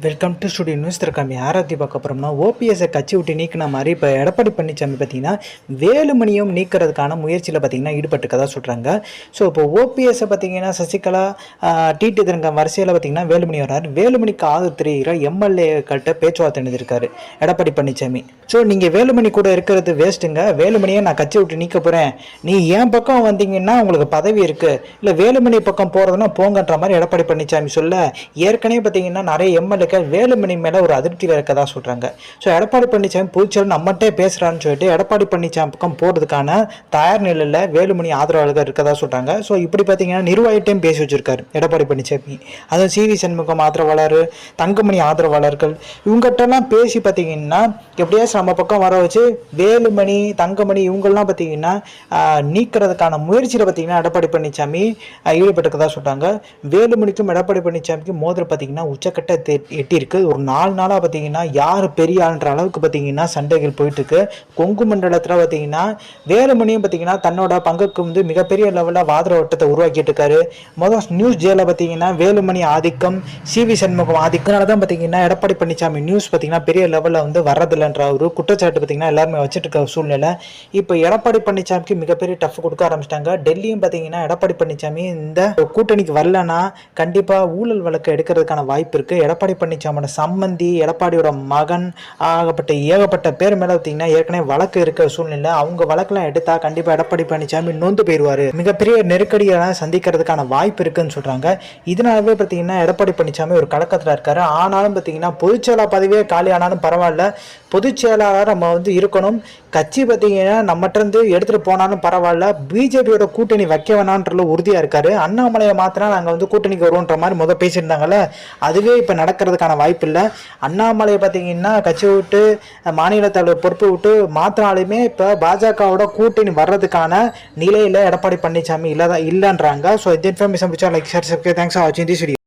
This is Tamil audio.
வெல்கம் டு ஸ்டுடியோ நியூஸ் திருக்காமி யாராத்தி பார்க்க போகிறோம்னா ஓபிஎஸ்ஸை கட்சி விட்டு நீக்கின மாதிரி இப்போ எடப்பாடி பழனிசாமி பார்த்தீங்கன்னா வேலுமணியும் நீக்கிறதுக்கான முயற்சியில் பார்த்தீங்கன்னா ஈடுபட்டுக்கதான் சொல்கிறாங்க ஸோ இப்போ ஓபிஎஸ்ஸை பார்த்தீங்கன்னா சசிகலா டிடி திருங்க வரிசையில் பார்த்தீங்கன்னா வேலுமணி வர்றாரு. வேலுமணிக்கு ஆதரவு தெரிகிற எம்எல்ஏக்கிட்ட பேச்சுவார்த்தை எழுதியிருக்காரு எடப்பாடி பழனிசாமி ஸோ நீங்கள் வேலுமணி கூட இருக்கிறது வேஸ்ட்டுங்க வேலுமணியை நான் கட்சி விட்டு நீக்க போகிறேன் நீ என் பக்கம் வந்தீங்கன்னா உங்களுக்கு பதவி இருக்குது இல்லை வேலுமணி பக்கம் போகிறதுனா போங்கன்ற மாதிரி எடப்பாடி பழனிசாமி சொல்ல ஏற்கனவே பார்த்தீங்கன்னா நிறைய எம்எல்ஏ எம்எல்ஏக்கள் வேலுமணி மேலே ஒரு அதிருப்தியில் இருக்கதா சொல்கிறாங்க ஸோ எடப்பாடி பழனிசாமி புதுச்சேரி நம்மகிட்டே பேசுகிறான்னு சொல்லிட்டு எடப்பாடி பழனிசாமி பக்கம் போகிறதுக்கான தயார் நிலையில் வேலுமணி ஆதரவாளர்கள் இருக்கதா சொல்கிறாங்க ஸோ இப்படி பார்த்தீங்கன்னா நிர்வாகிட்டையும் பேசி வச்சிருக்காரு எடப்பாடி பழனிசாமி. அதுவும் சி வி சண்முகம் ஆதரவாளர் தங்கமணி ஆதரவாளர்கள் இவங்ககிட்டலாம் பேசி பார்த்தீங்கன்னா எப்படியாச்சும் நம்ம பக்கம் வர வச்சு வேலுமணி தங்கமணி இவங்கெல்லாம் பார்த்தீங்கன்னா நீக்கிறதுக்கான முயற்சியில் பார்த்தீங்கன்னா எடப்பாடி பழனிசாமி ஆஹ், ஈடுபட்டுக்கதா சொல்கிறாங்க வேலுமணிக்கும் எடப்பாடி பழனிசாமிக்கும் மோதல் பார்த்தீங்கன்னா உச்சக்கட்ட எட்டியிருக்கு. ஒரு நாலு நாளாக பார்த்தீங்கன்னா யார் பெரிய ஆளுன்ற அளவுக்கு பார்த்தீங்கன்னா சண்டைகள் போயிட்டுருக்கு. கொங்கு மண்டலத்தில் பார்த்தீங்கன்னா வேலுமணியும் பார்த்தீங்கன்னா தன்னோட பங்குக்கு வந்து மிகப்பெரிய லெவலில் வாதர வட்டத்தை உருவாக்கிட்டு இருக்காரு. முதல் நியூஸ் ஜேல பார்த்தீங்கன்னா வேலுமணி ஆதிக்கம் சி வி சண்முகம் ஆதிக்கனால தான் பார்த்தீங்கன்னா எடப்பாடி பழனிசாமி நியூஸ் பார்த்தீங்கன்னா பெரிய லெவலில் வந்து வர்றதில்லைன்ற ஒரு குற்றச்சாட்டு பார்த்தீங்கன்னா எல்லாருமே வச்சுட்டு இருக்க சூழ்நிலை. இப்போ எடப்பாடி பழனிசாமிக்கு மிகப்பெரிய டஃப் கொடுக்க ஆரம்பிச்சிட்டாங்க. டெல்லியும் பார்த்தீங்கன்னா எடப்பாடி பழனிசாமி இந்த கூட்டணிக்கு வரலன்னா கண்டிப்பாக ஊழல் வழக்கு எடுக்கிறதுக்கான வாய்ப்பு இருக்குது எடப்பாடி பழனிசாமியோட சம்மந்தி எடப்பாடியோட மகன் ஆகப்பட்ட ஏகப்பட்ட பேர் மேலே பார்த்தீங்கன்னா ஏற்கனவே வழக்கு இருக்கிற சூழ்நிலை அவங்க வழக்கெல்லாம் எடுத்தா கண்டிப்பாக எடப்பாடி பழனிசாமி நொந்து போயிடுவார். மிகப்பெரிய நெருக்கடியெல்லாம் சந்திக்கிறதுக்கான வாய்ப்பு இருக்குன்னு சொல்கிறாங்க இதனாலவே பார்த்தீங்கன்னா எடப்பாடி பழனிசாமி ஒரு கலக்கத்தில் இருக்காரு. ஆனாலும் பார்த்தீங்கன்னா பொதுச்செயலாளர் பதவியே காலி ஆனாலும் பரவாயில்ல. பொதுச் செயலாளர் நம்ம வந்து இருக்கணும். கட்சி பார்த்தீங்கன்னா நம்மகிட்டருந்து எடுத்துகிட்டு போனாலும் பரவாயில்ல. பிஜேபியோட கூட்டணி வைக்க வேணான்றதுல உறுதியாக இருக்கார். அண்ணாமலையை மாத்தினா நாங்கள் வந்து கூட்டணிக்கு வருவோன்ற மாதிரி முதல் பேசியிருந்தாங்கல்ல அதுவே இப்போ நடக்கிறதுக்கான வாய்ப்பு இல்லை. அண்ணாமலையை பார்த்தீங்கன்னா கட்சி விட்டு மாநில தலைவர் பொறுப்பு விட்டு மாற்றினாலுமே இப்போ பாஜகவோட கூட்டணி வர்றதுக்கான நிலையில் எடப்பாடி பழனிசாமி தான் இல்லைன்றாங்க. ஸோ இந்த இன்ஃபர்மேஷன் பிடிச்சா லைக் ஷேர் சப்கே தேங்க்ஸ் ஆச்சு வாட்சிங்